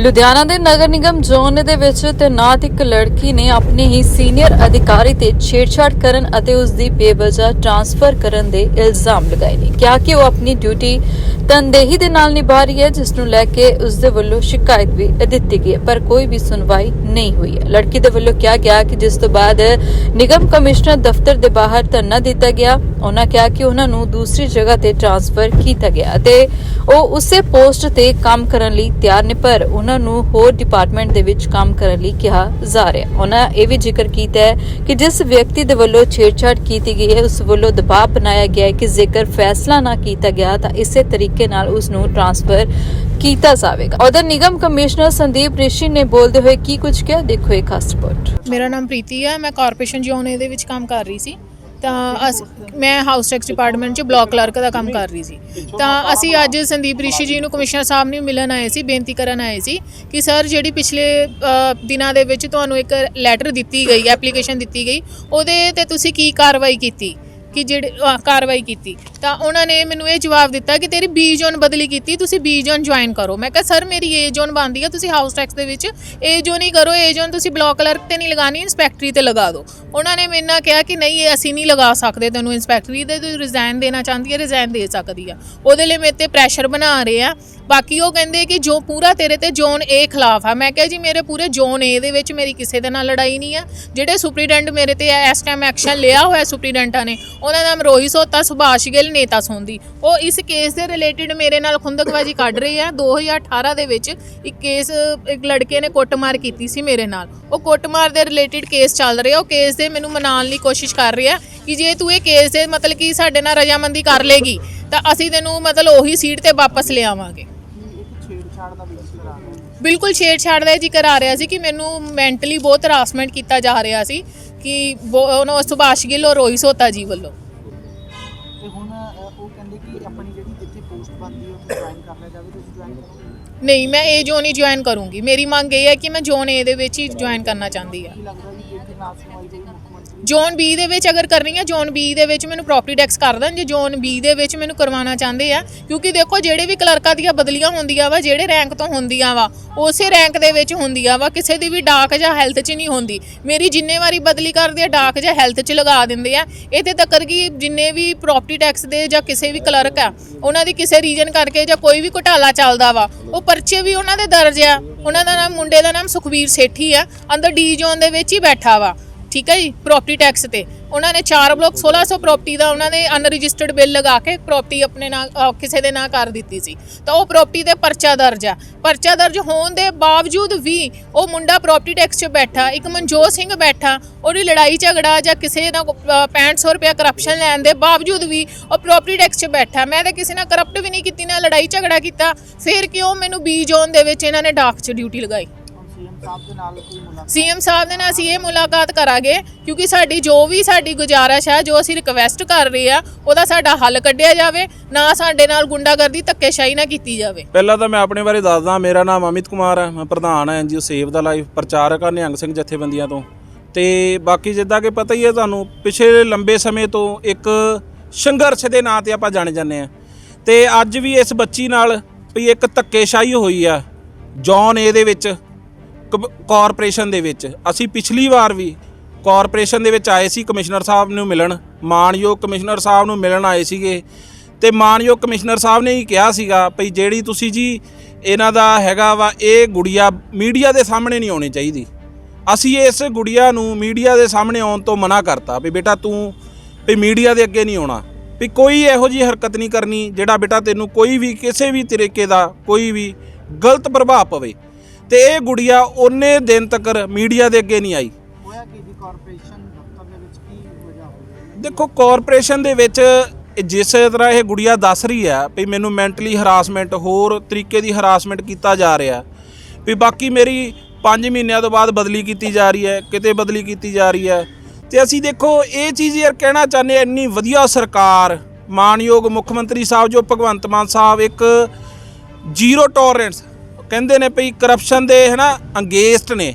ਲੁਧਿਆਣਾ ਦੇ ਨਗਰ ਨਿਗਮ ਜ਼ੋਨ ਦੇ ਵਿੱਚ ਤੈਨਾਤ ਇੱਕ ਲੜਕੀ ਨੇ ਆਪਣੇ ਹੀ ਸੀਨੀਅਰ ਅਧਿਕਾਰੀ ਤੇ ਛੇੜਛਾੜ ਕਰਨ ਅਤੇ ਉਸ ਦੀ ਬੇਵਜ੍ਹਾ ਟਰਾਂਸਫਰ ਕਰਨ ਦੇ ਇਲਜ਼ਾਮ ਲਗਾਏ ਨੇ। ਕਿਹਾ ਕਿ ਉਹ ਆਪਣੀ ਡਿਊਟੀ ਤਨਦੇਹੀ ਦੇ ਨਾਲ ਨਿਭਾ ਰਹੀ ਹੈ, ਜਿਸ ਨੂੰ ਲੈ ਕੇ ਉਸ ਦੇ ਵੱਲੋਂ ਸ਼ਿਕਾਇਤ ਵੀ ਦਿੱਤੀ ਗਈ ਪਰ ਕੋਈ ਵੀ ਸੁਣਵਾਈ ਨਹੀਂ ਹੋਈ ਹੈ। ਲੜਕੀ ਦੇ ਵੱਲੋਂ ਕਿਹਾ ਗਿਆ ਕਿ ਜਿਸ ਤੋਂ ਬਾਅਦ ਨਿਗਮ ਕਮਿਸ਼ਨਰ ਦਫ਼ਤਰ ਦੇ ਬਾਹਰ ਧਰਨਾ ਦਿੱਤਾ ਗਿਆ, ਉਹਨਾਂ ਕਿਹਾ ਕਿ ਉਹਨਾਂ ਨੂੰ ਦੂਸਰੀ ਜਗ੍ਹਾ ਤੇ ਟਰਾਂਸਫਰ ਕੀਤਾ ਗਿਆ ਅਤੇ ਉਹ ਉਸੇ ਪੋਸਟ ਤੇ ਕੰਮ ਕਰਨ ਲਈ ਤਿਆਰ ਨੇ, ਪਰ ਉਹਨਾਂ ਨੂੰ ਹੋਰ ਡਿਪਾਰਟਮੈਂਟ ਦੇ ਵਿੱਚ ਕੰਮ ਕਰਨ ਲਈ ਕਿਹਾ ਜਾ ਰਿਹਾ ਉਹਨਾਂ ਇਹ ਵੀ ਜ਼ਿਕਰ ਕੀਤਾ ਹੈ ਕਿ ਜਿਸ ਵਿਅਕਤੀ ਦੇ ਵੱਲੋਂ ਛੇੜਛਾੜ ਕੀਤੀ ਗਈ ਹੈ, ਉਸ ਵੱਲੋਂ ਦਬਾਅ ਬਣਾਇਆ ਗਿਆ ਹੈ ਕਿ ਜੇਕਰ ਫੈਸਲਾ ਨਾ ਕੀਤਾ ਗਿਆ ਤਾਂ ਇਸੇ ਤਰੀਕੇ ਨਾਲ ਉਸ ਨੂੰ ਟ੍ਰਾਂਸਫਰ ਕੀਤਾ ਜਾਵੇਗਾ। ਉਧਰ ਨਿਗਮ ਕਮਿਸ਼ਨਰ ਸੰਦੀਪ ਰਿਸ਼ੀ ਨੇ ਬੋਲਦੇ ਹੋਏ ਕੀ ਕੁਝ ਕਿਹਾ? ਦੇਖੋ ਇਹ ਖਾਸ ਰਿਪੋਰਟ ਮੇਰਾ ਨਾਮ ਪ੍ਰੀਤੀ ਹੈ। ਮੈਂ ਕਾਰਪੋਰੇਸ਼ਨ ਜ਼ੋਨ ਇਹਦੇ ਵਿੱਚ ਕੰਮ ਕਰ ਰਹੀ ਸੀ। ਤਾਂ ਅਸ ਮੈਂ ਹਾਊਸ ਟੈਕਸ ਡਿਪਾਰਟਮੈਂਟ 'ਚ ਬਲਾਕ ਕਲਰਕ ਦਾ ਕੰਮ ਕਰ ਰਹੀ ਸੀ। ਤਾਂ ਅਸੀਂ ਅੱਜ ਸੰਦੀਪ ਰਿਸ਼ੀ ਜੀ ਨੂੰ ਕਮਿਸ਼ਨਰ ਸਾਹਿਬ ਨੂੰ ਮਿਲਣ ਆਏ ਸੀ ਬੇਨਤੀ ਕਰਨ ਆਏ ਸੀ ਕਿ ਸਰ ਜਿਹੜੀ ਪਿਛਲੇ ਅ, ਦਿਨਾਂ ਦੇ ਵਿੱਚ ਤੁਹਾਨੂੰ ਇੱਕ ਲੈਟਰ ਦਿੱਤੀ ਗਈ ਐਪਲੀਕੇਸ਼ਨ ਦਿੱਤੀ ਗਈ ਉਹਦੇ ਤੇ ਤੁਸੀਂ ਕੀ ਕਾਰਵਾਈ ਕੀਤੀ? ਕਿ ਜਿਹੜੇ ਅ, ਕਾਰਵਾਈ ਕੀਤੀ। ਤਾਂ ਉਹਨਾਂ ਨੇ ਮੈਨੂੰ ਇਹ ਜਵਾਬ ਦਿੱਤਾ ਕਿ ਤੇਰੀ ਬੀ ਜ਼ੋਨ ਬਦਲੀ ਕੀਤੀ ਤੁਸੀਂ ਬੀ ਜ਼ੋਨ ਜੁਆਇਨ ਕਰੋ। ਮੈਂ ਕਿਹਾ ਸਰ ਮੇਰੀ ਏ ਜ਼ੋਨ ਬਣਦੀ ਆ ਤੁਸੀਂ ਹਾਊਸ ਟੈਕਸ ਦੇ ਵਿੱਚ ਏ ਜ਼ੋਨ ਹੀ ਕਰੋ ਏ ਜ਼ੋਨ ਤੁਸੀਂ ਬਲਾਕ ਕਲਰਕ ਤੇ ਨਹੀਂ ਲਗਾਣੀ ਇਨਸਪੈਕਟਰੀ ਤੇ ਲਗਾ ਦਿਓ। ਉਹਨਾਂ ਨੇ ਮੇਰੇ ਨਾਲ ਕਿਹਾ ਕਿ ਨਹੀਂ ਇਹ ਅਸੀਂ ਨਹੀਂ ਲਗਾ ਸਕਦੇ ਤੈਨੂੰ ਇਨਸਪੈਕਟਰੀ ਦੇ ਤੂੰ ਰਿਜ਼ਾਈਨ ਦੇਣਾ ਚਾਹੁੰਦੀ ਹੈ ਰਿਜ਼ਾਈਨ ਦੇ ਸਕਦੀ ਆ। ਉਹਦੇ ਲਈ ਮੇਰੇ ਤੇ ਪ੍ਰੈਸ਼ਰ ਬਣਾ ਰਹੇ ਆ। ਬਾਕੀ ਉਹ ਕਹਿੰਦੇ ਕਿ ਜੋ ਪੂਰਾ ਤੇਰੇ ਤੇ ਜ਼ੋਨ ਏ ਖਿਲਾਫ ਆ। ਮੈਂ ਕਿਹਾ ਜੀ, ਮੇਰੇ ਪੂਰੇ ਜ਼ੋਨ ਏ ਦੇ ਵਿੱਚ ਮੇਰੀ ਕਿਸੇ ਦੇ ਨਾਲ ਲੜਾਈ ਨਹੀਂ ਆ। ਜਿਹੜੇ ਸੁਪਰੀਡੈਂਟ ਮੇਰੇ ਤੇ ਇਸ ਟਾਈਮ ਐਕਸ਼ਨ ਲਿਆ ਹੋਇਆ ਸੁਪਰੀਡੈਂਟਾਂ ਨੇ, ਉਹਨਾਂ ਦਾ ਨਾਮ ਰੋਹਿਤ ਸੋਤਾ, ਸੁਭਾਸ਼ ਗਿੱਲ, ਨੇਤਾ ਸੋਂਦੀ। ਉਹ ਇਸ ਕੇਸ ਦੇ ਰਿਲੇਟਡ ਮੇਰੇ ਨਾਲ ਖੁੰਦਕਬਾਜੀ ਕੱਢ ਰਹੇ ਆ। 2018 ਦੇ ਵਿੱਚ ਇੱਕ ਕੇਸ ਇੱਕ ਲੜਕੇ ਨੇ ਕੁੱਟਮਾਰ ਕੀਤੀ ਸੀ ਮੇਰੇ ਨਾਲ। ਉਹ ਕੁੱਟਮਾਰ ਦੇ ਰਿਲੇਟਡ ਕੇਸ ਚੱਲ ਰਿਹਾ ਉਹ ਕੇਸ ਦੇ ਮੈਨੂੰ ਮਨਾਉਣ ਲਈ ਕੋਸ਼ਿਸ਼ ਕਰ ਰਿਹਾ ਕਿ ਜੇ ਤੂੰ ਇਹ ਕੇਸ ਦੇ ਮਤਲਬ ਕਿ ਸਾਡੇ ਨਾਲ ਰਜਾਮੰਦੀ ਕਰ ਲੇਗੀ ਤਾਂ ਅਸੀਂ ਤੈਨੂੰ ਮਤਲਬ ਉਹੀ ਸੀਟ ਤੇ ਵਾਪਸ ਲਿਆਵਾਂਗੇ। ਬਿਲਕੁਲ ਛੇੜਛਾੜ ਦਾ ਜ਼ਿਕਰ ਆ ਰਿਹਾ ਸੀ ਕਿ ਮੈਨੂੰ ਮੈਂਟਲੀ ਬਹੁਤ ਹਰਾਸਮੈਂਟ ਕੀਤਾ ਜਾ ਰਿਹਾ ਸੀ ਕਿ ਉਹਨੂੰ ਸੁਭਾਸ਼ ਗਿੱਲ ਔਰ ਰੋਹਿਤ ਸੋਤਾ ਜੀ ਵੱਲੋਂ। ਤੇ ਹੁਣ ਅ, ਉਹ ਕਹਿੰਦੇ ਕਿ ਆਪਣੀ ਜਿਹੜੀ ਜਿੱਥੇ ਪੋਸਟ ਬਣਦੀ ਹੈ ਉੱਥੇ ਜੁਆਇਨ ਕਰ ਲਿਆ ਜਾਵੇ ਤੁਸੀਂ ਜੁਆਇਨ ਕਰੋਗੇ? ਨਹੀਂ ਮੈਂ ਇਹ ਜ਼ੋਨ ਹੀ ਜੁਆਇਨ ਕਰੂੰਗੀ। ਮੇਰੀ ਮੰਗ ਇਹ ਹੈ ਕਿ ਮੈਂ ਜ਼ੋਨ ਏ ਦੇ ਵਿੱਚ ਹੀ ਜੁਆਇਨ ਕਰਨਾ ਚਾਹੁੰਦੀ ਹਾਂ ਕੀ ਲੱਗਦਾ ਵੀ ਇੱਥੇ ਨਾ ਸੁਣਵਾਈ ਹੋਈ ਮੁੱਖ ਮੰਤਰੀ ਜ਼ੋਨ ਬੀ ਦੇ ਵਿੱਚ ਅਗਰ ਕਰਨੀ ਹੈ ਜ਼ੋਨ ਬੀ ਦੇ ਵਿੱਚ ਮੈਨੂੰ ਪ੍ਰੋਪਰਟੀ ਟੈਕਸ ਕਰ ਦੇਣ, ਜੇ ਜ਼ੋਨ ਬੀ ਦੇ ਵਿੱਚ ਮੈਨੂੰ ਕਰਵਾਉਣਾ ਚਾਹੁੰਦੇ ਆ, ਕਿਉਂਕਿ ਦੇਖੋ ਜਿਹੜੇ ਵੀ ਕਲਰਕਾਂ ਦੀਆਂ ਬਦਲੀਆਂ ਹੁੰਦੀਆਂ ਵਾ, ਜਿਹੜੇ ਰੈਂਕ ਤੋਂ ਹੁੰਦੀਆਂ ਵਾ, ਉਸੇ ਰੈਂਕ ਦੇ ਵਿੱਚ ਹੁੰਦੀਆਂ ਵਾ, ਕਿਸੇ ਦੀ ਵੀ ਡਾਕ ਜਾਂ ਹੈਲਥ 'ਚ ਨਹੀਂ ਹੁੰਦੀ। ਮੇਰੀ ਜਿੰਨੇ ਵਾਰੀ ਬਦਲੀ ਕਰਦੇ ਆ ਡਾਕ ਜਾਂ ਹੈਲਥ 'ਚ ਲਗਾ ਦਿੰਦੇ ਆ, ਇੱਥੇ ਤੱਕ ਕਿ ਜਿੰਨੇ ਵੀ ਪ੍ਰੋਪਰਟੀ ਟੈਕਸ ਦੇ ਜਾਂ ਕਿਸੇ ਵੀ ਕਲਰਕ ਆ, ਉਹਨਾਂ ਦੀ ਕਿਸੇ ਰੀਜਨ ਕਰਕੇ ਜਾਂ ਕੋਈ ਵੀ ਘੁਟਾਲਾ ਚੱਲਦਾ ਵਾ, ਉਹ ਪਰਚੇ ਵੀ ਉਹਨਾਂ ਦੇ ਦਰਜ ਆ, ਉਹਨਾਂ ਦਾ ਨਾਮ, ਮੁੰਡੇ ਦਾ ਨਾਮ ਸੁਖਬੀਰ ਸੇਠੀ ਆ, ਅੰਦਰ ਡੀ ਜ਼ੋਨ ਦੇ ਵਿੱਚ ਹੀ ਬੈਠਾ ਵਾ। ਠੀਕ ਹੈ ਜੀ ਪ੍ਰਾਪਰਟੀ ਟੈਕਸ ਤੇ। ਉਹਨਾਂ ਨੇ 4 ਬਲੋਕ 1600 ਪ੍ਰਾਪਰਟੀ ਦਾ ਉਹਨਾਂ ਨੇ ਅਨਰਜਿਸਟਰਡ ਬਿੱਲ ਲਗਾ ਕੇ ਪ੍ਰਾਪਰਟੀ ਆਪਣੇ ਨਾਲ ਕਿਸੇ ਦੇ ਨਾਂ ਕਰ ਦਿੱਤੀ ਸੀ। ਤਾਂ ਉਹ ਪ੍ਰਾਪਰਟੀ ਤੇ ਪਰਚਾ ਦਰਜ ਆ। ਪਰਚਾ ਦਰਜ ਹੋਣ ਦੇ ਬਾਵਜੂਦ ਵੀ ਉਹ ਮੁੰਡਾ ਪ੍ਰਾਪਰਟੀ ਟੈਕਸ 'ਚ ਬੈਠਾ ਇੱਕ ਮਨਜੋਤ ਸਿੰਘ ਬੈਠਾ ਉਹਦੀ ਲੜਾਈ ਝਗੜਾ ਜਾਂ ਕਿਸੇ ਨਾਲ ਕੋ- ਅਹ, 6500 ਰੁਪਇਆ ਕਰਪਸ਼ਨ ਲੈਣ ਦੇ ਬਾਵਜੂਦ ਵੀ ਉਹ ਪ੍ਰਾਪਰਟੀ ਟੈਕਸ 'ਚ ਬੈਠਾ। ਮੈਂ ਤਾਂ ਕਿਸੇ ਨਾਲ ਕਰਪਟ ਵੀ ਨਹੀਂ ਕੀਤੀ ਨਾ ਲੜਾਈ ਝਗੜਾ ਕੀਤਾ ਫਿਰ ਕਿਉਂ ਮੈਨੂੰ ਬੀ ਜ਼ੋਨ ਦੇ ਵਿੱਚ ਇਹਨਾਂ ਨੇ ਡਾਕ 'ਚ ਡਿਊਟੀ ਲਗਾਈ? ਸਾਹਿਬ ਦੇ ਨਾਲ ਕੋਈ ਮੁਲਾਕਾਤ ਸੀਐਮ ਸਾਹਿਬ ਦੇ ਨਾਲ ਅਸੀਂ ਇਹ ਮੁਲਾਕਾਤ ਕਰਾਂਗੇ ਕਿਉਂਕਿ ਸਾਡੀ ਜੋ ਵੀ ਸਾਡੀ ਗੁਜ਼ਾਰਿਸ਼ ਹੈ ਜੋ ਅਸੀਂ ਰਿਕਵੈਸਟ ਕਰ ਰਹੇ ਆ ਉਹਦਾ ਸਾਡਾ ਹੱਲ ਕੱਢਿਆ ਜਾਵੇ ਨਾ ਸਾਡੇ ਨਾਲ ਗੁੰਡਾਗਰਦੀ ਧੱਕੇਸ਼ਾਹੀ ਨਾ ਕੀਤੀ ਜਾਵੇ। ਪਹਿਲਾਂ ਤਾਂ ਮੈਂ ਆਪਣੇ ਬਾਰੇ ਦੱਸਦਾ ਮੇਰਾ ਨਾਮ ਅਮਿਤ ਕੁਮਾਰ ਹੈ ਮੈਂ ਪ੍ਰਧਾਨ ਹਾਂ ਐਨਜੀਓ ਸੇਵ ਦਾ ਲਾਈਫ ਪ੍ਰਚਾਰਕ ਹਾਂ ਨਿਹੰਗ ਸਿੰਘ ਜਥੇਬੰਦੀਆਂ ਤੋਂ। ਤੇ ਬਾਕੀ ਜਿੱਦਾਂ ਕਿ ਪਤਾ ਹੀ ਹੈ ਤੁਹਾਨੂੰ ਪਿਛਲੇ ਲੰਬੇ ਸਮੇਂ ਤੋਂ ਇੱਕ ਸੰਘਰਸ਼ ਦੇ ਨਾਂ ਤੇ ਆਪਾਂ ਜਾਣੇ ਜਾਂਦੇ ਆ ਤੇ ਅੱਜ ਵੀ ਇਸ ਬੱਚੀ ਨਾਲ ਵੀ ਇੱਕ ਧੱਕੇਸ਼ਾਹੀ ਹੋਈ ਆ ਜੌਨ ਏ ਦੇ ਵਿੱਚ। ਕਾਰਪੋਰੇਸ਼ਨ ਦੇ ਵਿੱਚ। ਅਸੀਂ ਪਿਛਲੀ ਵਾਰ ਵੀ ਕਾਰਪੋਰੇਸ਼ਨ ਦੇ ਵਿੱਚ ਆਏ ਸੀ, ਕਮਿਸ਼ਨਰ ਸਾਹਿਬ ਨੂੰ ਮਿਲਣ। ਮਾਨਯੋਗ ਕਮਿਸ਼ਨਰ ਸਾਹਿਬ ਨੂੰ ਮਿਲਣ ਆਏ ਸੀਗੇ। ਤੇ ਮਾਨਯੋਗ ਕਮਿਸ਼ਨਰ ਸਾਹਿਬ ਨੇ ਹੀ ਕਿਹਾ ਸੀਗਾ ਭਈ ਜਿਹੜੀ ਤੁਸੀਂ ਜੀ ਇਹਨਾਂ ਦਾ ਹੈਗਾ ਵਾ, ਇਹ ਗੁੜੀਆ ਮੀਡੀਆ ਦੇ ਸਾਹਮਣੇ ਨਹੀਂ ਆਉਣੀ ਚਾਹੀਦੀ। ਅਸੀਂ ਇਸ ਗੁੜੀਆ ਨੂੰ ਮੀਡੀਆ ਦੇ ਸਾਹਮਣੇ ਆਉਣ ਤੋਂ ਮਨਾ ਕਰਤਾ ਵੀ ਬੇਟਾ ਤੂੰ ਵੀ ਮੀਡੀਆ ਦੇ ਅੱਗੇ ਨਹੀਂ ਆਉਣਾ। ਵੀ ਕੋਈ ਇਹੋ ਜੀ ਹਰਕਤ ਨਹੀਂ ਕਰਨੀ ਜਿਹੜਾ ਬੇਟਾ ਤੈਨੂੰ ਕੋਈ ਵੀ ਕਿਸੇ ਵੀ ਤਰੀਕੇ ਦਾ ਕੋਈ ਵੀ ਗਲਤ ਪ੍ਰਭਾਵ ਪਵੇ। ਤੇ ਇਹ ਗੁੜੀਆ ਉਹਨੇ ਦਿਨ ਤੱਕ ਮੀਡੀਆ ਦੇ ਅੱਗੇ ਨਹੀਂ ਆਈ। ਹੋਇਆ ਕਿ ਜੀ? ਕਾਰਪੋਰੇਸ਼ਨ ਦਫ਼ਤਰ ਦੇ ਵਿੱਚ ਕੀ ਵਜ੍ਹਾ ਹੋਈ? ਦੇਖੋ ਕਾਰਪੋਰੇਸ਼ਨ ਦੇ ਵਿੱਚ ਜਿਸ ਤਰ੍ਹਾਂ ਇਹ ਗੁੜੀਆ ਦੱਸ ਰਹੀ ਹੈ ਵੀ ਮੈਨੂੰ ਮੈਂਟਲੀ ਹਰਾਸਮੈਂਟ ਹੋਰ ਤਰੀਕੇ ਦੀ ਹਰਾਸਮੈਂਟ ਕੀਤਾ ਜਾ ਰਿਹਾ। ਵੀ ਬਾਕੀ ਮੇਰੀ 5 ਮਹੀਨਿਆਂ ਤੋਂ ਬਾਅਦ ਬਦਲੀ ਕੀਤੀ ਜਾ ਰਹੀ ਹੈ ਕਿਤੇ ਬਦਲੀ ਕੀਤੀ ਜਾ ਰਹੀ ਹੈ। ਤੇ ਅਸੀਂ ਦੇਖੋ ਇਹ ਚੀਜ਼ ਯਾਰ ਕਹਿਣਾ ਚਾਹੁੰਦੇ ਇੰਨੀ ਵਧੀਆ ਸਰਕਾਰ ਮਾਨਯੋਗ ਮੁੱਖ ਮੰਤਰੀ ਸਾਹਿਬ ਜੋ ਭਗਵੰਤ ਮਾਨ ਸਾਹਿਬ ਇੱਕ ਜ਼ੀਰੋ ਟੋਲਰੈਂਸ ਕਹਿੰਦੇ ਨੇ ਭਈ ਕਰਪਸ਼ਨ ਦੇ, ਹਨਾ ਅੰਗੇਸਟ ਨੇ।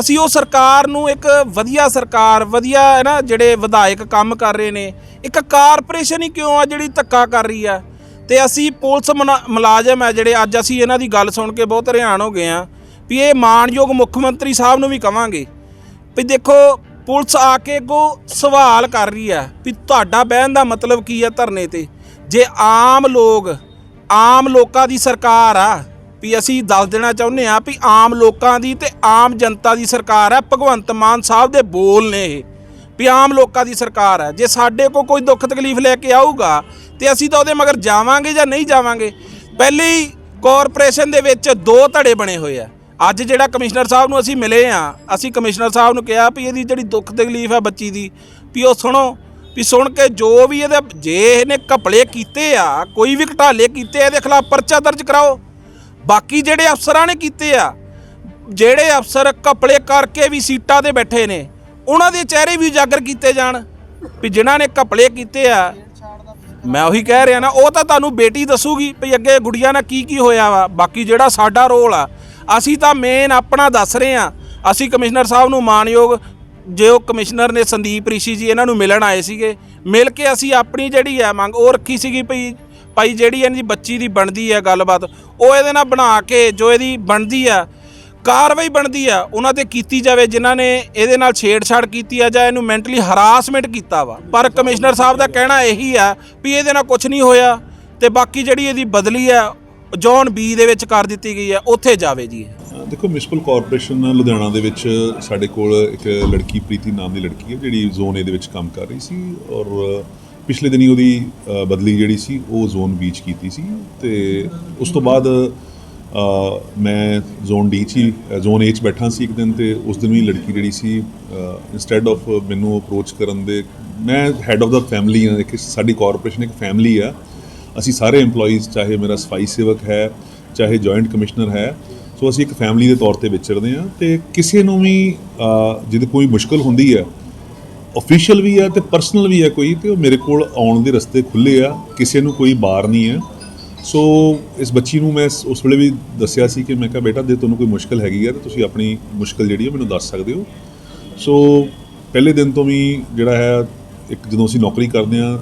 ਅਸੀਂ ਉਹ ਸਰਕਾਰ ਨੂੰ ਇੱਕ ਵਧੀਆ ਸਰਕਾਰ, ਵਧੀਆ ਹੈ ਨਾ ਜਿਹੜੇ ਵਿਧਾਇਕ ਕੰਮ ਕਰ ਰਹੇ ਨੇ, ਇੱਕ ਕਾਰਪੋਰੇਸ਼ਨ ਹੀ ਕਿਉਂ ਆ ਜਿਹੜੀ ਧੱਕਾ ਕਰ ਰਹੀ ਆ? ਤੇ ਅਸੀਂ ਪੁਲਿਸ ਮੁਨਾ- ਮੁਲਾਜ਼ਮ ਆ ਜਿਹੜੇ, ਅੱਜ ਅਸੀਂ ਇਹਨਾਂ ਦੀ ਗੱਲ ਸੁਣ ਕੇ ਬਹੁਤ ਹੈਰਾਨ ਹੋ ਗਏ ਆ ਵੀ ਇਹ ਮਾਣਯੋਗ ਮੁੱਖ ਮੰਤਰੀ ਸਾਹਿਬ ਨੂੰ ਵੀ ਕਵਾਂਗੇ। ਵੀ ਦੇਖੋ, ਪੁਲਿਸ ਆ ਕੇ ਅੱਗੋਂ ਸਵਾਲ ਕਰ ਰਹੀ ਆ ਵੀ ਤੁਹਾਡਾ ਬਹਿਣ ਦਾ ਮਤਲਬ ਕੀ ਹੈ ਧਰਨੇ ਤੇ? ਜੇ ਆਮ ਲੋਕ, ਆਮ ਲੋਕਾਂ ਦੀ ਸਰਕਾਰ ਆ ਵੀ ਅਸੀਂ ਦੱਸ ਦੇਣਾ ਚਾਹੁੰਦੇ ਆ ਵੀ ਆਮ ਲੋਕਾਂ ਦੀ ਤੇ ਆਮ ਜਨਤਾ ਦੀ ਸਰਕਾਰ ਹੈ, ਭਗਵੰਤ ਮਾਨ ਸਾਹਿਬ ਦੇ ਬੋਲ ਨੇ ਇਹ, ਵੀ ਆਮ ਲੋਕਾਂ ਦੀ ਸਰਕਾਰ ਹੈ। ਜੇ ਸਾਡੇ ਕੋ ਕੋਈ ਦੁੱਖ ਤਕਲੀਫ ਲੈ ਕੇ ਆਊਗਾ ਤੇ ਅਸੀਂ ਤਾਂ ਉਹਦੇ ਮਗਰ ਜਾਵਾਂਗੇ ਜਾਂ ਨਹੀਂ ਜਾਵਾਂਗੇ? ਪਹਿਲੀ ਹੀ ਕਾਰਪੋਰੇਸ਼ਨ ਦੇ ਵਿੱਚ ਦੋ ਧੜੇ ਬਣੇ ਹੋਏ ਆ। ਅੱਜ ਜਿਹੜਾ ਕਮਿਸ਼ਨਰ ਸਾਹਿਬ ਨੂੰ ਅਸੀਂ ਮਿਲੇ ਆ ਅਸੀਂ ਕਮਿਸ਼ਨਰ ਸਾਹਿਬ ਨੂੰ ਕਿਹਾ ਵੀ ਇਹਦੀ ਜਿਹੜੀ ਦੁੱਖ ਤਕਲੀਫ ਹੈ ਬੱਚੀ ਦੀ, ਵੀ ਉਹ ਸੁਣੋ, ਵੀ ਸੁਣ ਕੇ ਜੋ ਵੀ ਇਹਦੇ, ਜੇ ਇਹਨੇ ਘਪਲੇ ਕੀਤੇ ਆ, ਕੋਈ ਵੀ ਘਟਾਲੇ ਕੀਤੇ ਇਹਦੇ ਖਿਲਾਫ ਪਰਚਾ ਦਰਜ ਕਰਾਓ। ਬਾਕੀ ਜਿਹੜੇ ਅਫਸਰਾਂ ਨੇ ਕੀਤੇ ਆ, ਜਿਹੜੇ ਅਫਸਰ ਘਪਲੇ ਕਰਕੇ ਵੀ ਸੀਟਾਂ ਤੇ ਬੈਠੇ ਨੇ, ਉਹਨਾਂ ਦੇ ਚਿਹਰੇ ਵੀ ਉਜਾਗਰ ਕੀਤੇ ਜਾਣ ਵੀ ਜਿਨ੍ਹਾਂ ਨੇ ਘਪਲੇ ਕੀਤੇ ਆ। ਮੈਂ ਉਹੀ ਕਹਿ ਰਿਹਾ ਨਾ, ਉਹ ਤਾਂ ਤੁਹਾਨੂੰ ਬੇਟੀ ਦੱਸੂਗੀ ਵੀ ਅੱਗੇ ਗੁੜੀਆਂ ਨਾਲ ਕੀ ਕੀ ਹੋਇਆ ਵਾ। ਬਾਕੀ ਜਿਹੜਾ ਸਾਡਾ ਰੋਲ ਆ, ਅਸੀਂ ਤਾਂ ਮੇਨ ਆਪਣਾ ਦੱਸ ਰਹੇ ਆ। ਅਸੀਂ ਕਮਿਸ਼ਨਰ ਸਾਹਿਬ ਨੂੰ ਮਾਨਯੋਗ, ਜੇ ਉਹ ਕਮਿਸ਼ਨਰ ਨੇ ਸੰਦੀਪ ਰਿਸ਼ੀ ਜੀ ਇਹਨਾਂ ਨੂੰ ਮਿਲਣ ਆਏ ਸੀਗੇ, ਮਿਲ ਕੇ ਅਸੀਂ ਆਪਣੀ ਜਿਹੜੀ ਆ ਮੰਗ ਉਹ ਰੱਖੀ ਸੀਗੀ ਭਈ ਭਾਈ ਜਿਹੜੀ ਇਹਨਾਂ ਦੀ ਬੱਚੀ ਦੀ ਬਣਦੀ ਹੈ ਗੱਲਬਾਤ, ਉਹ ਇਹਦੇ ਨਾਲ ਬਣਾ ਕੇ ਜੋ ਇਹਦੀ ਬਣਦੀ ਆ, ਕਾਰਵਾਈ ਬਣਦੀ ਆ, ਉਹਨਾਂ ਤੇ ਕੀਤੀ ਜਾਵੇ, ਜਿਨ੍ਹਾਂ ਨੇ ਇਹਦੇ ਨਾਲ ਛੇੜਛਾੜ ਕੀਤੀ ਆ ਜਾਂ ਇਹਨੂੰ ਮੈਂਟਲੀ ਹਰਾਸਮੈਂਟ ਕੀਤਾ ਵਾ। ਪਰ ਕਮਿਸ਼ਨਰ ਸਾਹਿਬ ਦਾ ਕਹਿਣਾ ਇਹੀ ਆ ਵੀ ਇਹਦੇ ਨਾਲ ਕੁਝ ਨਹੀਂ ਹੋਇਆ ਤੇ ਬਾਕੀ ਜਿਹੜੀ ਇਹਦੀ ਬਦਲੀ ਆ ਜੌਨ ਬੀ ਦੇ ਵਿੱਚ ਕਰ ਦਿੱਤੀ ਗਈ ਆ, ਉੱਥੇ ਜਾਵੇ ਜੀ ਦੇਖੋ ਮਿਊਨਿਸਪਲ ਕਾਰਪੋਰੇਸ਼ਨ ਲੁਧਿਆਣਾ ਦੇ ਵਿੱਚ ਸਾਡੇ ਕੋਲ ਇੱਕ ਲੜਕੀ, ਪ੍ਰੀਤੀ ਨਾਮ ਦੀ ਲੜਕੀ ਹੈ, ਜਿਹੜੀ ਜ਼ੋਨ ਏ ਦੇ ਵਿੱਚ ਕੰਮ ਕਰ ਰਹੀ ਸੀ ਔਰ ਪਿਛਲੇ ਦਿਨੀ ਉਹਦੀ ਬਦਲੀ ਜਿਹੜੀ ਸੀ ਉਹ ਜ਼ੋਨ ਬੀ 'ਚ ਕੀਤੀ ਸੀ ਤੇ ਉਸ ਤੋਂ ਬਾਅਦ ਮੈਂ ਜ਼ੋਨ ਡੀ 'ਚ ਹੀ, ਜ਼ੋਨ ਏ 'ਚ ਬੈਠਾ ਸੀ ਇੱਕ ਦਿਨ ਤੇ ਉਸ ਦਿਨ ਵੀ ਲੜਕੀ ਜਿਹੜੀ ਸੀ ਇਨਸਟੈਡ ਆਫ ਮੈਨੂੰ ਅਪਰੋਚ ਕਰਨ ਦੇ ਮੈਂ ਹੈੱਡ ਆਫ ਦਾ ਫੈਮਿਲੀ ਹਾਂ ਕਿ ਸਾਡੀ ਕਾਰਪੋਰੇਸ਼ਨ ਇੱਕ ਫੈਮਿਲੀ ਆ। ਅਸੀਂ ਸਾਰੇ EMPLOYEES ਚਾਹੇ ਮੇਰਾ ਸਫ਼ਾਈ ਸੇਵਕ ਹੈ ਚਾਹੇ ਜੁਆਇੰਟ ਕਮਿਸ਼ਨਰ ਹੈ ਸੋ ਅਸੀਂ ਇੱਕ ਫੈਮਿਲੀ ਦੇ ਤੌਰ ਤੇ ਵਿਚਰਦੇ ਹਾਂ ਤੇ ਕਿਸੇ ਨੂੰ ਵੀ ਅ, ਜਦ ਕੋਈ ਮੁਸ਼ਕਲ ਹੁੰਦੀ ਹੈ ਅਫੀਸ਼ੀਅਲ ਵੀ ਹੈ ਤੇ ਪਰਸਨਲ ਵੀ ਹੈ ਕੋਈ, ਤੇ ਉਹ ਮੇਰੇ ਕੋਲ ਆਉਣ ਦੇ ਰਸਤੇ ਖੁੱਲੇ ਆ, ਕਿਸੇ ਨੂੰ ਕੋਈ ਬਾਰ ਨਹੀਂ ਹੈ। ਸੋ ਇਸ ਬੱਚੀ ਨੂੰ ਮੈਂ ਉਸ ਵੇਲੇ ਵੀ ਦੱਸਿਆ ਸੀ ਕਿ ਮੈਂ ਕਿਹਾ, ਬੇਟਾ, ਜੇ ਤੁਹਾਨੂੰ ਕੋਈ ਮੁਸ਼ਕਲ ਹੈਗੀ ਹੈ ਤਾਂ ਤੁਸੀਂ ਆਪਣੀ ਮੁਸ਼ਕਲ ਜਿਹੜੀ ਹੈ ਮੈਨੂੰ ਦੱਸ ਸਕਦੇ ਹੋ। ਸੋ ਪਹਿਲੇ ਦਿਨ ਤੋਂ ਵੀ ਜਿਹੜਾ ਹੈ, ਇੱਕ ਜਦੋਂ ਅਸੀਂ ਨੌਕਰੀ ਕਰਦੇ ਹਾਂ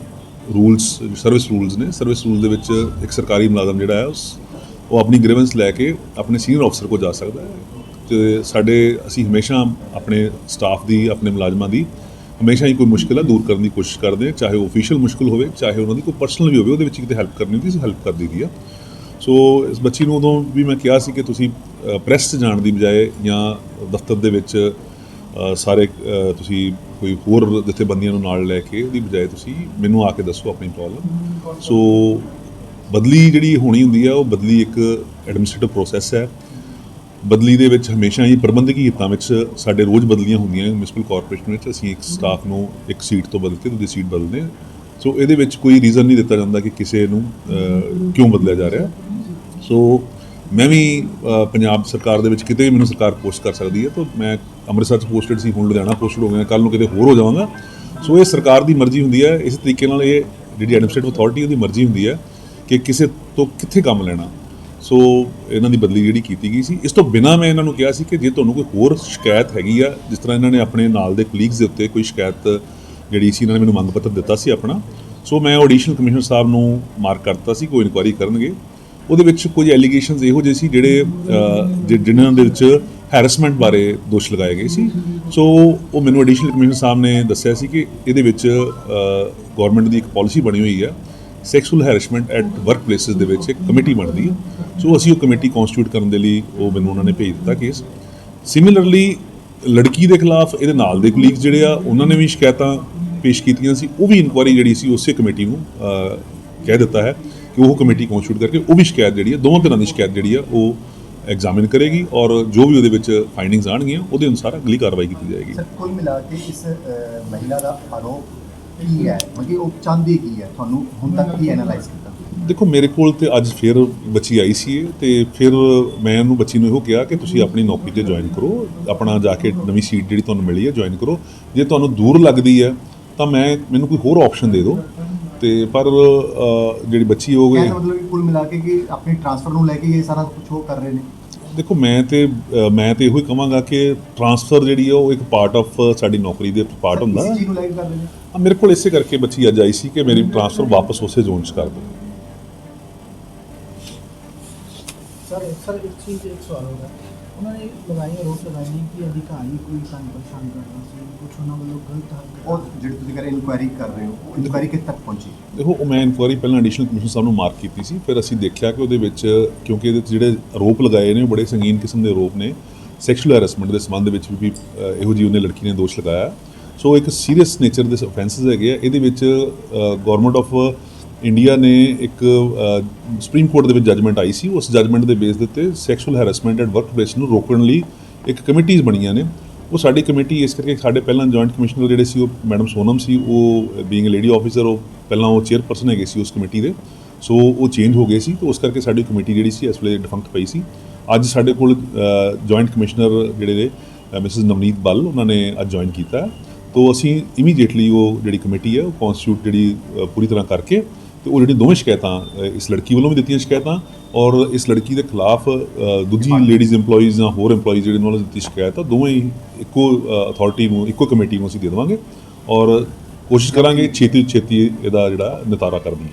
ਰੂਲਸ ਸਰਵਿਸ ਰੂਲਸ ਨੇ ਸਰਵਿਸ ਰੂਲ ਦੇ ਵਿੱਚ ਇੱਕ ਸਰਕਾਰੀ ਮੁਲਾਜ਼ਮ ਜਿਹੜਾ ਹੈ, ਉਸ, ਉਹ ਆਪਣੀ ਗ੍ਰੀਵੈਂਸ ਲੈ ਕੇ ਆਪਣੇ ਸੀਨੀਅਰ ਅਫਸਰ ਕੋਲ ਜਾ ਸਕਦਾ ਹੈ। ਤੇ ਸਾਡੇ, ਅਸੀਂ ਹਮੇਸ਼ਾ ਆਪਣੇ ਸਟਾਫ ਦੀ, ਆਪਣੇ ਮੁਲਾਜ਼ਮਾਂ ਦੀ ਹਮੇਸ਼ਾ ਹੀ ਕੋਈ ਮੁਸ਼ਕਿਲ ਆ ਦੂਰ ਕਰਨ ਦੀ ਕੋਸ਼ਿਸ਼ ਕਰਦੇ ਹਾਂ ਚਾਹੇ ਉਹ ਅਫੀਸ਼ੀਅਲ ਮੁਸ਼ਕਿਲ ਹੋਵੇ, ਚਾਹੇ ਉਹਨਾਂ ਦੀ ਕੋਈ ਪਰਸਨਲ ਵੀ ਹੋਵੇ, ਉਹਦੇ ਵਿੱਚ ਕਿਤੇ ਹੈਲਪ ਕਰਨੀ ਹੁੰਦੀ ਸੀ ਹੈਲਪ ਕਰ ਦਈਦੀ ਆ। ਸੋ ਇਸ ਬੱਚੀ ਨੂੰ ਉਦੋਂ ਵੀ ਮੈਂ ਕਿਹਾ ਸੀ ਕਿ ਤੁਸੀਂ ਪ੍ਰੈਸ 'ਚ ਜਾਣ ਦੀ ਬਜਾਏ ਜਾਂ ਦਫ਼ਤਰ ਦੇ ਵਿੱਚ ਸਾਰੇ ਤੁਸੀਂ ਕੋਈ ਹੋਰ ਜਥੇਬੰਦੀਆਂ ਨੂੰ ਨਾਲ ਲੈ ਕੇ ਉਹਦੀ ਬਜਾਏ ਤੁਸੀਂ ਮੈਨੂੰ ਆ ਕੇ ਦੱਸੋ ਆਪਣੀ ਪ੍ਰੋਬਲਮ ਸੋ ਬਦਲੀ ਜਿਹੜੀ ਹੋਣੀ ਹੁੰਦੀ ਹੈ ਉਹ ਬਦਲੀ ਇੱਕ ਐਡਮਿਨਿਸਟ੍ਰੇਟਿਵ ਪ੍ਰੋਸੈਸ ਹੈ। ਬਦਲੀ ਦੇ ਵਿੱਚ ਹਮੇਸ਼ਾ ਹੀ ਪ੍ਰਬੰਧਕੀ ਹਿੱਤਾਂ ਵਿੱਚ ਸਾਡੇ ਰੋਜ਼ ਬਦਲੀਆਂ ਹੁੰਦੀਆਂ ਮਿਊਨਿਸਪਲ ਕਾਰਪੋਰੇਸ਼ਨ ਵਿੱਚ ਅਸੀਂ ਇੱਕ ਸਟਾਫ ਨੂੰ ਇੱਕ ਸੀਟ ਤੋਂ ਬਦਲ ਕੇ ਦੂਜੀ ਸੀਟ ਬਦਲਦੇ ਹਾਂ। ਸੋ ਇਹਦੇ ਵਿੱਚ ਕੋਈ ਰੀਜ਼ਨ ਨਹੀਂ ਦਿੱਤਾ ਜਾਂਦਾ ਕਿ ਕਿਸੇ ਨੂੰ ਕਿਉਂ ਬਦਲਿਆ ਜਾ ਰਿਹਾ। ਸੋ ਮੈਂ ਵੀ ਪੰਜਾਬ ਸਰਕਾਰ ਦੇ ਵਿੱਚ ਕਿਤੇ ਵੀ ਮੈਨੂੰ ਸਰਕਾਰ ਪੋਸਟ ਕਰ ਸਕਦੀ ਹੈ, ਤਾਂ ਮੈਂ ਅੰਮ੍ਰਿਤਸਰ 'ਚ ਪੋਸਟਡ ਸੀ, ਹੁਣ ਲੁਧਿਆਣਾ ਪੋਸਟਡ ਹੋ ਗਿਆ ਕੱਲ ਨੂੰ ਕਿਤੇ ਹੋਰ ਹੋ ਜਾਵਾਂਗਾ। ਸੋ ਇਹ ਸਰਕਾਰ ਦੀ ਮਰਜ਼ੀ ਹੁੰਦੀ ਹੈ। ਇਸ ਤਰੀਕੇ ਨਾਲ ਇਹ ਜਿਹੜੀ ਐਡਮਿਨਿਸਟ੍ਰੇਟਿਵ ਅਥਾਰਟੀ ਉਹਦੀ ਮਰਜ਼ੀ ਹੁੰਦੀ ਹੈ ਕਿ ਕਿਸੇ ਤੋਂ ਕਿੱਥੇ ਕੰਮ ਲੈਣਾ। ਸੋ ਇਹਨਾਂ ਦੀ ਬਦਲੀ ਜਿਹੜੀ ਕੀਤੀ ਗਈ ਸੀ, ਇਸ ਤੋਂ ਬਿਨਾ ਮੈਂ ਇਹਨਾਂ ਨੂੰ ਕਿਹਾ ਸੀ ਕਿ ਜੇ ਤੁਹਾਨੂੰ ਕੋਈ ਹੋਰ ਸ਼ਿਕਾਇਤ ਹੈਗੀ ਆ, ਜਿਸ ਤਰ੍ਹਾਂ ਇਹਨਾਂ ਨੇ ਆਪਣੇ ਨਾਲ ਦੇ ਕਲੀਗਸ ਦੇ ਉੱਤੇ ਕੋਈ ਸ਼ਿਕਾਇਤ ਜਿਹੜੀ ਸੀ, ਇਹਨਾਂ ਨੇ ਮੈਨੂੰ ਮੰਗ ਪੱਤਰ ਦਿੱਤਾ ਸੀ ਆਪਣਾ, ਸੋ ਮੈਂ ਆਡੀਸ਼ਨਲ ਕਮਿਸ਼ਨਰ ਸਾਹਿਬ ਨੂੰ ਮਾਰਕ ਕਰਤਾ ਸੀ ਕੋਈ ਇਨਕੁਆਇਰੀ ਕਰਨਗੇ। ਉਹਦੇ ਵਿੱਚ ਕੁਝ ਐਲੀਗੇਸ਼ਨਸ ਇਹੋ ਜਿਹੇ ਸੀ ਜਿਹੜੇ ਜਿ- ਜਿਨ੍ਹਾਂ ਦੇ ਵਿੱਚ ਹੈਰਸਮੈਂਟ ਬਾਰੇ ਦੋਸ਼ ਲਗਾਏ ਗਏ ਸੀ। ਸੋ ਉਹ ਮੈਨੂੰ ਐਡੀਸ਼ਨਲ ਕਮਿਸ਼ਨਰ ਸਾਹਿਬ ਨੇ ਦੱਸਿਆ ਸੀ ਕਿ ਇਹਦੇ ਵਿੱਚ ਗਵਰਨਮੈਂਟ ਦੀ ਇੱਕ ਪਾਲਿਸੀ ਬਣੀ ਹੋਈ ਹੈ sexual harassment at work places ਦੇ ਵਿੱਚ ਇੱਕ ਕਮੇਟੀ ਬਣਦੀ ਹੈ। ਸੋ ਅਸੀਂ ਉਹ ਕਮੇਟੀ ਕਨਸਟੀਟਿਊਟ ਕਰਨ ਦੇ ਲਈ ਉਹ ਮੈਨੂੰ ਉਹਨਾਂ ਨੇ ਭੇਜ ਦਿੱਤਾ ਕੇਸ ਸਿਮਿਲਰਲੀ ਲੜਕੀ ਦੇ ਖਿਲਾਫ ਇਹਦੇ ਨਾਲ ਦੇ ਕਲੀਗਸ ਜਿਹੜੇ ਆ, ਉਹਨਾਂ ਨੇ ਵੀ ਸ਼ਿਕਾਇਤਾਂ ਪੇਸ਼ ਕੀਤੀਆਂ ਸੀ। ਉਹ ਵੀ ਇਨਕੁਆਇਰੀ ਜਿਹੜੀ ਸੀ, ਉਸੇ ਕਮੇਟੀ ਨੂੰ ਕਹਿ ਦਿੱਤਾ ਹੈ ਕਿ ਉਹ ਕਮੇਟੀ ਕਨਸਟੀਟਿਊਟ ਕਰਕੇ ਉਹ ਵੀ ਸ਼ਿਕਾਇਤ ਜਿਹੜੀ ਹੈ ਦੋਵਾਂ ਤਰ੍ਹਾਂ ਦੀ ਸ਼ਿਕਾਇਤ ਜਿਹੜੀ ਆ, ਉਹ ਐਗਜ਼ਾਮਿਨ ਕਰੇਗੀ ਔਰ ਜੋ ਵੀ ਉਹਦੇ ਵਿੱਚ ਫਾਈਂਡਿੰਗਸ ਆਣਗੀਆਂ ਉਹਦੇ ਅਨੁਸਾਰ ਅਗਲੀ ਕਾਰਵਾਈ ਕੀਤੀ ਜਾਏਗੀ। ਸਰ, ਕੁੱਲ ਮਿਲਾ ਕੇ ਇਸ ਮਹਿਲਾ ਦਾ ਆਰੋਪ ਕੀ ਹੈ? ਮਤਲਬ ਉਹ ਚਾਹੁੰਦੀ ਕੀ ਹੈ? ਤੁਹਾਨੂੰ ਹੁਣ ਤੱਕ ਕੀ ਐਨਾਲਾਈਜ਼ ਕੀਤਾ? ਦੇਖੋ ਮੇਰੇ ਕੋਲ ਤੇ ਅੱਜ ਫਿਰ ਬੱਚੀ ਆਈ ਸੀ ਤੇ ਫਿਰ ਮੈਂ ਉਹਨੂੰ ਬੱਚੀ ਨੂੰ ਇਹੋ ਕਿਹਾ ਕਿ ਤੁਸੀਂ ਆਪਣੀ ਨੌਕਰੀ ਤੇ ਜੁਆਇਨ ਕਰੋ। ਆਪਣਾ ਜਾ ਕੇ ਨਵੀਂ ਸੀਟ ਜਿਹੜੀ ਤੁਹਾਨੂੰ ਮਿਲੀ ਹੈ ਜੁਆਇਨ ਕਰੋ। ਜੇ ਤੁਹਾਨੂੰ ਦੂਰ ਲੱਗਦੀ ਹੈ ਤਾਂ ਮੈਂ ਮੈਨੂੰ ਕੋਈ ਹੋਰ ਆਪਸ਼ਨ ਦੇ ਦਿਓ। ਤੇ ਪਰ ਜਿਹੜੀ ਬੱਚੀ ਹੋ ਗਈ ਮਤਲਬ ਕਿ ਕੁੱਲ ਮਿਲਾ ਕੇ ਕਿ ਆਪਣੀ ਟ੍ਰਾਂਸਫਰ ਨੂੰ ਲੈ ਕੇ ਇਹ ਸਾਰਾ ਕੁਝ ਉਹ ਕਰ ਰਹੇ ਨੇ। ਦੇਖੋ ਮੈਂ ਤੇ ਮੈਂ ਤੇ ਇਹੋ ਹੀ ਕਹਾਂਗਾ ਕਿ ਟਰਾਂਸਫਰ ਜਿਹੜੀ ਹੈ ਉਹ ਇੱਕ ਪਾਰਟ ਆਫ ਸਾਡੀ ਨੌਕਰੀ ਦੇ ਪਾਰਟ ਹੁੰਦਾ। ਨੂੰ ਕਰ ਆ, ਮੇਰੇ ਕੋਲ ਇਸੇ ਕਰਕੇ ਬੱਚੀ ਅੱਜ ਆਈ ਸੀ ਕਿ ਮੇਰੀ ਟਰਾਂਸਫਰ ਵਾਪਸ ਉਸੇ ਜ਼ੋਨ 'ਚ ਕਰ ਦਿਓ। ਸਰ ਸਰ ਇੱਕ ਚੀਜ਼ ਇੱਕ ਸਵਾਲ ਹੋਗਾ ਉਹਨਾਂ ਨੇ ਲਗਾਈ ਆਰੋਪ ਲਗਾਏ ਨੇ ਕਿ ਅਧਿਕਾਰੀ ਕੋਈ ਸਾਨੂੰ ਪਰੇਸ਼ਾਨ ਕਰ ਰਿਹਾ ਸੀ ਕੁਝ ਉਹਨਾਂ ਵੱਲੋਂ ਗਲਤ ਹਰਕਤ ਉਹ ਜਿਹੜੀ ਤੁਸੀਂ ਕਰ ਇਨਕੁਆਇਰੀ ਕਰ ਰਹੇ ਹੋ ਇਨਕੁਆਇਰੀ ਕਿੱਥੇ ਤੱਕ ਪਹੁੰਚੀ? ਦੇਖੋ ਉਹ ਮੈਂ ਇਨਕੁਆਰੀ ਪਹਿਲਾਂ ਐਡੀਸ਼ਨਲ ਕਮਿਸ਼ਨ ਸਾਹਿਬ ਨੂੰ ਮਾਰਕ ਕੀਤੀ ਸੀ ਫਿਰ ਅਸੀਂ ਦੇਖਿਆ ਕਿ ਉਹਦੇ ਵਿੱਚ ਕਿਉਂਕਿ ਇਹਦੇ 'ਚ ਜਿਹੜੇ ਆਰੋਪ ਲਗਾਏ ਨੇ ਉਹ ਬੜੇ ਸੰਗੀਨ ਕਿਸਮ ਦੇ ਆਰੋਪ ਨੇ। ਸੈਕਸ਼ੂਅਲ ਹੈਰੈਸਮੈਂਟ ਦੇ ਸੰਬੰਧ ਵਿੱਚ ਵੀ ਇਹੋ ਜਿਹੀ ਉਹਨੇ ਲੜਕੀ ਨੇ ਦੋਸ਼ ਲਗਾਇਆ। ਸੋ ਇੱਕ ਸੀਰੀਅਸ ਨੇਚਰ ਦੇ ਆਫੈਂਸਸ ਹੈਗੇ ਆ। ਇਹਦੇ ਵਿੱਚ ਗਵਰਨਮੈਂਟ ਆਫ ਇੰਡੀਆ ਨੇ ਇੱਕ ਸੁਪਰੀਮ ਕੋਰਟ ਦੇ ਵਿੱਚ ਜੱਜਮੈਂਟ ਆਈ ਸੀ। ਉਸ ਜੱਜਮੈਂਟ ਦੇ ਬੇਸ ਦੇ ਉੱਤੇ sexual harassment and work place ਨੂੰ ਰੋਕਣ ਲਈ ਇੱਕ ਕਮੇਟੀਆਂ ਬਣੀਆਂ ਨੇ। ਉਹ ਸਾਡੀ ਕਮੇਟੀ ਇਸ ਕਰਕੇ ਸਾਡੇ ਪਹਿਲਾਂ ਜੁਆਇੰਟ ਕਮਿਸ਼ਨਰ ਜਿਹੜੇ ਸੀ, ਉਹ ਮੈਡਮ ਸੋਨਮ ਸੀ, ਉਹ ਬੀਇੰਗ ਲੇਡੀ ਆਫੀਸਰ ਉਹ ਪਹਿਲਾਂ ਉਹ ਚੇਅਰਪਰਸਨ ਹੈਗੇ ਸੀ ਉਸ ਕਮੇਟੀ ਦੇ। ਸੋ ਉਹ ਚੇਂਜ ਹੋ ਗਏ ਸੀ, ਤੇ ਉਸ ਕਰਕੇ ਸਾਡੀ ਕਮੇਟੀ ਜਿਹੜੀ ਸੀ, ਇਸ ਵੇਲੇ ਡਿਫੰਕਟ ਪਈ ਸੀ। ਅੱਜ ਸਾਡੇ ਕੋਲ ਜੁਆਇੰਟ ਕਮਿਸ਼ਨਰ ਜਿਹੜੇ ਨੇ ਮਿਸਿਸ ਨਵਨੀਤ ਬੱਲ, ਉਹਨਾਂ ਨੇ ਅੱਜ ਜੁਆਇਨ ਕੀਤਾ। ਹੈ। ਤੋ ਅਸੀਂ ਇਮੀਡੀਏਟਲੀ ਉਹ ਜਿਹੜੀ ਕਮੇਟੀ ਹੈ, ਉਹ ਕਨਸਟੀਟਿਊਟ ਜਿਹੜੀ ਪੂਰੀ ਤਰ੍ਹਾਂ ਕਰਕੇ ਤੇ ਉਹ ਜਿਹੜੀ ਦੋਵੇਂ ਸ਼ਿਕਾਇਤਾਂ ਇਸ ਲੜਕੀ ਵੱਲੋਂ ਵੀ ਦਿੱਤੀਆਂ ਸ਼ਿਕਾਇਤਾਂ ਔਰ ਇਸ ਲੜਕੀ ਦੇ ਖਿਲਾਫ ਦੂਜੀ ਲੇਡੀਜ਼ EMPLOYEES ਜਾਂ ਹੋਰ EMPLOYEES ਜਿਹੜੇ ਉਹਨਾਂ ਨੂੰ ਦਿੱਤੀ ਸ਼ਿਕਾਇਤ ਆ ਦੋਵੇਂ ਹੀ ਇੱਕੋ ਅਥਾਰਟੀ ਨੂੰ ਇੱਕੋ ਕਮੇਟੀ ਨੂੰ ਅਸੀਂ ਦੇ ਦੇਵਾਂਗੇ ਔਰ ਕੋਸ਼ਿਸ਼ ਕਰਾਂਗੇ ਛੇਤੀ ਛੇਤੀ ਇਹਦਾ ਜਿਹੜਾ ਨਿਤਾਰਾ ਕਰਨ ਦੀ।